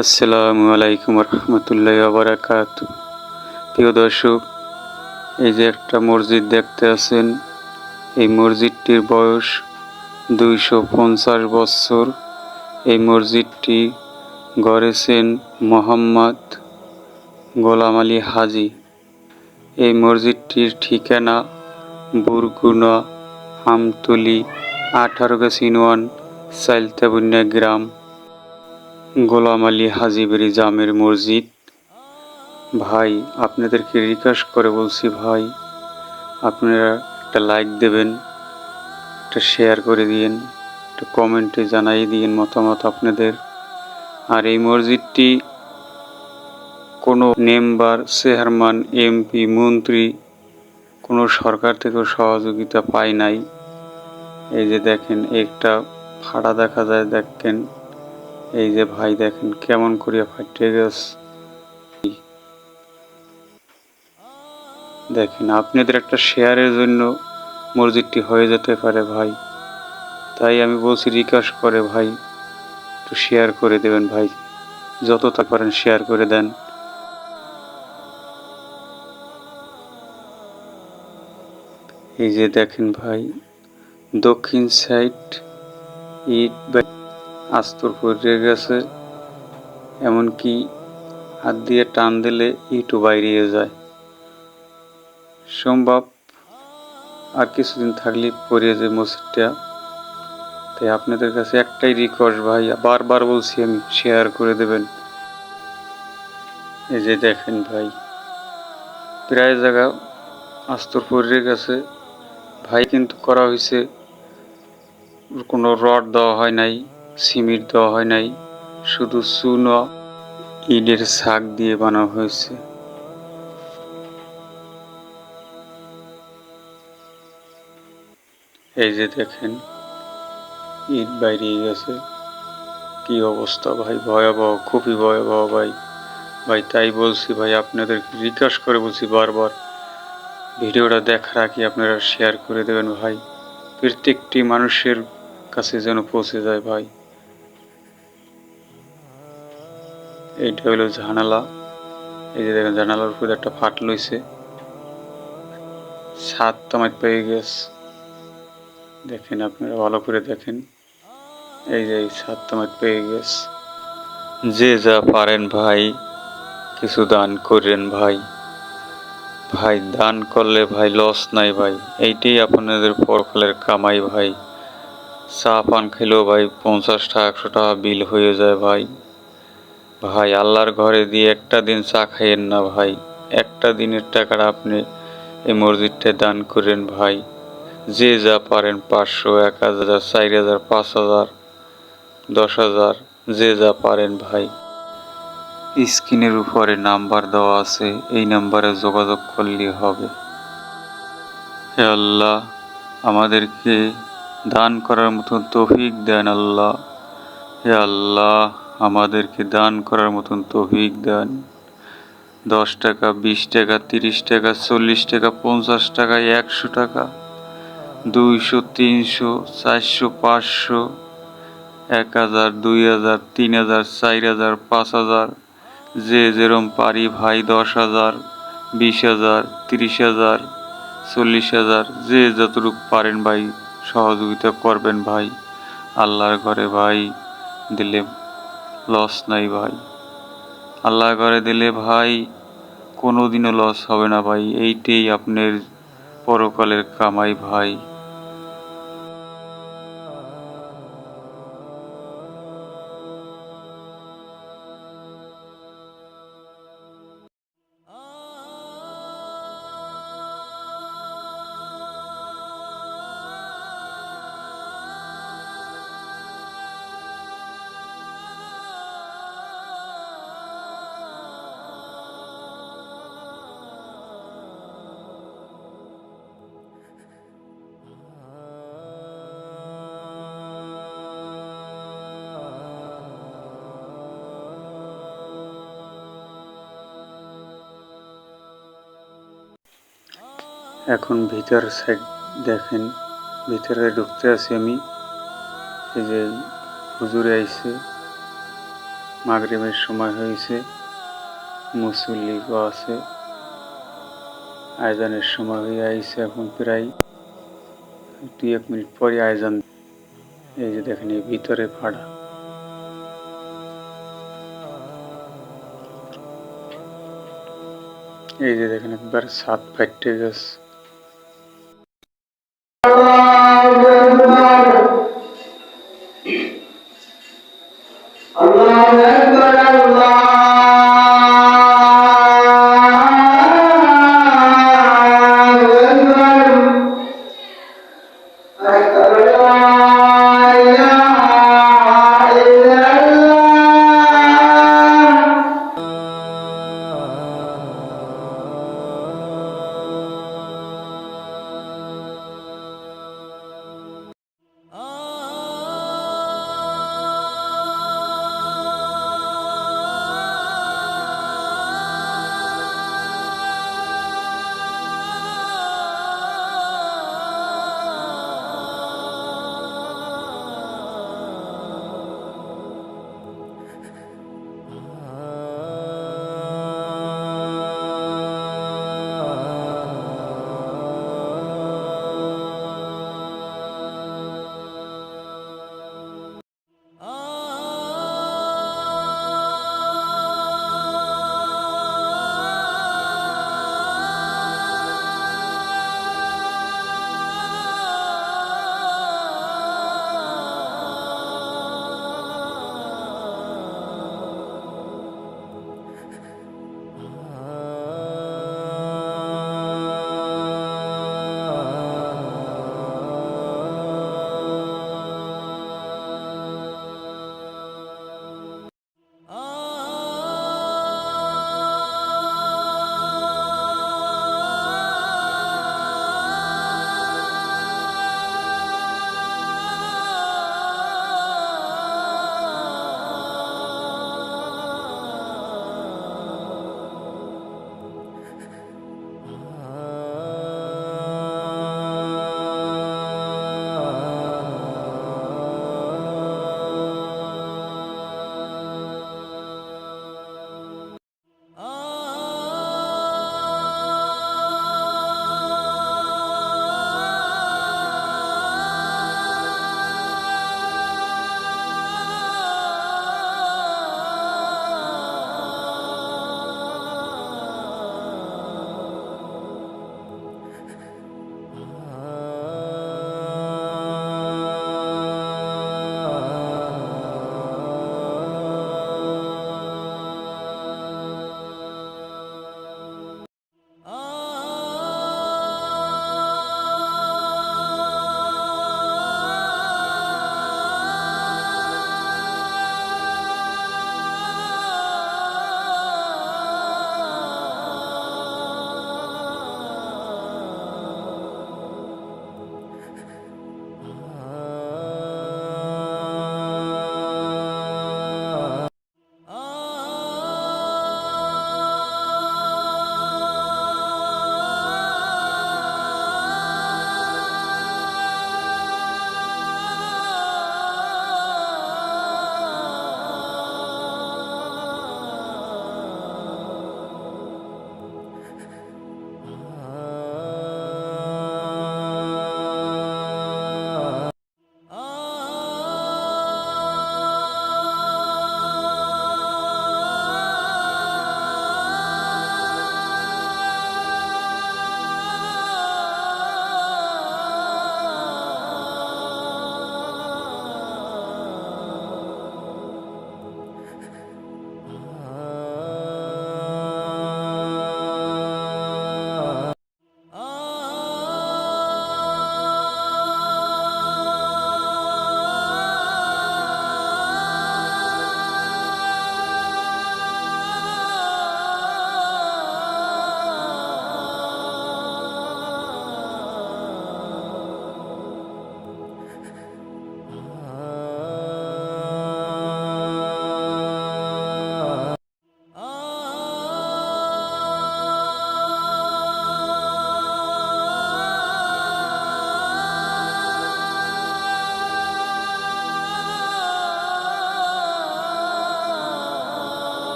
আসসালামু আলাইকুম রহমতুল্লাহ বারাকাত প্রিয় দর্শক, এই যে একটা মসজিদ দেখতে আছেন, এই মসজিদটির বয়স দুইশো পঞ্চাশ বছর। এই মসজিদটি গড়েছেন মোহাম্মদ গোলাম আলী হাজি। এই মসজিদটির ঠিকানা বুরগুনা, আমতলি, আঠারো গাছিনওয়ান সাইলতাবুন্যা গ্রাম। গোলাম আলী হাজিবেরি জামের মসজিদ। ভাই, আপনাদেরকে রিকোয়েস্ট করে বলছি ভাই, আপনারা একটা লাইক দেবেন, একটা শেয়ার করে দিন একটা কমেন্টে জানাই দিন মতামত আপনাদের। আর এই মসজিদটি কোনো মেম্বার চেয়ারম্যান এমপি মন্ত্রী, কোনো সরকার থেকেও সহযোগিতা পায় নাই। এই যে দেখেন, একটা ফাড়া দেখা যায়, দেখেন। এই যে ভাই দেখেন কেমন করিয়া ফাটে গেছে দেখেন, আপনাদের একটা শেয়ারের জন্য মসজিদটি হয়ে যেতে পারে ভাই। তাই আমি বলছি রিকোয়েস্ট করে ভাই, একটু শেয়ার করে দেবেন ভাই। যতটা পারেন শেয়ার করে দেন। এই যে দেখেন ভাই, দক্ষিণ সাইড ইট আস্তর পড়ে গেছে, এমনকি হাত দিয়ে টান দিলে ইটও বাইরিয়ে যায়। সম্ভব আর কিছুদিন থাকলে পড়িয়ে যায় মসজিদটা। তাই আপনাদের কাছে একটাই রিকোয়েস্ট ভাই, বারবার বলছি আমি শেয়ার করে দেবেন। এই যে দেখেন ভাই, প্রায় জায়গা আস্তর পড়ে গেছে। ভাই কিন্তু করা হয়েছে, কোনো রড দেওয়া হয় নাই। সিমেন্ট দেওয়া হয় নাই, শুধু চুন ইটের শাক দিয়ে বানানো হয়েছে। এই যে দেখেন, ইট বাইরে গেছে। কি অবস্থা ভাই, ভয়াবহ, খুবই ভয়াবহ ভাই। ভাই, তাই বলছি ভাই আপনাদের রিকোয়েস্ট করে বলছি বারবার। ভিডিওটা দেখার আগে আপনারা শেয়ার করে দেবেন ভাই। প্রত্যেকটি মানুষের কাছে যেন পৌঁছে যায় ভাই। এইটা হলো জানালা। এই যে দেখেন জানালার উপরে একটা ফাট লইছে। সাত তামাত পেয়ে গেছে। দেখেন আপনারা ভালো করে দেখেন। এই যে সাত তামাত পেয়ে গেছে। যে যা পারেন ভাই, কিছু দান করেন ভাই। ভাই, দান করলে ভাই লস নাই ভাই। এইটাই আপনাদের পরকালের কামাই ভাই। চা পান খেলেও ভাই পঞ্চাশ টাকা, একশো টাকা বিল হয়ে যায় ভাই। ভাই, আল্লাহর ঘরে দিয়ে একটা দিন চা খাইয়েন না ভাই। একটা দিনের টাকাটা আপনি এই মসজিদটা দান করেন ভাই। যে যা পারেন পাঁচশো, এক হাজার, চার হাজার, পাঁচ হাজার, দশ হাজার, যে যা পারেন ভাই। স্ক্রিনের উপরে নাম্বার দেওয়া আছে, এই নাম্বারে যোগাযোগ করলে হবে। হে আল্লাহ, আমাদেরকে দান করার মতন তৌফিক দেন আল্লাহ। হে আল্লাহ আমাদেরকে দান করার মতন তৌফিক দেন। দশ টাকা, বিশ টাকা, তিরিশ টাকা, চল্লিশ টাকা, পঞ্চাশ টাকা, একশো টাকা, দুইশো, তিনশো, চারশো, পাঁচশো, এক হাজার, দুই হাজার, তিন হাজার, চার হাজার, পাঁচ হাজার, যে যেরম পারি ভাই দশ হাজার, বিশ হাজার, তিরিশ হাজার, চল্লিশ হাজার, যে যতটুকু পারেন ভাই, সহযোগিতা করবেন ভাই, আল্লাহর ঘরে ভাই, দিলে লস নাই ভাই। আল্লাহ করে দিলে ভাই কোনো দিনও লস হবে না ভাই। এইটাই আপনার পরকালের কামাই ভাই। এখন ভিতর সাইড দেখেন, ভিতরে ঢুকতে আছি আমি। এই যে হুজুরে আইছে, মাগরিবের সময় হয়েছে মুসল্লিগো আছে আয়োজনের সময় হয়ে আইছে এখন প্রায়। দুই এক মিনিট পরে আয়োজন এই যে দেখেন, এই ভিতরে ভাড়া। এই যে দেখেন, একবার সাত ফাইটে গেছে। Thank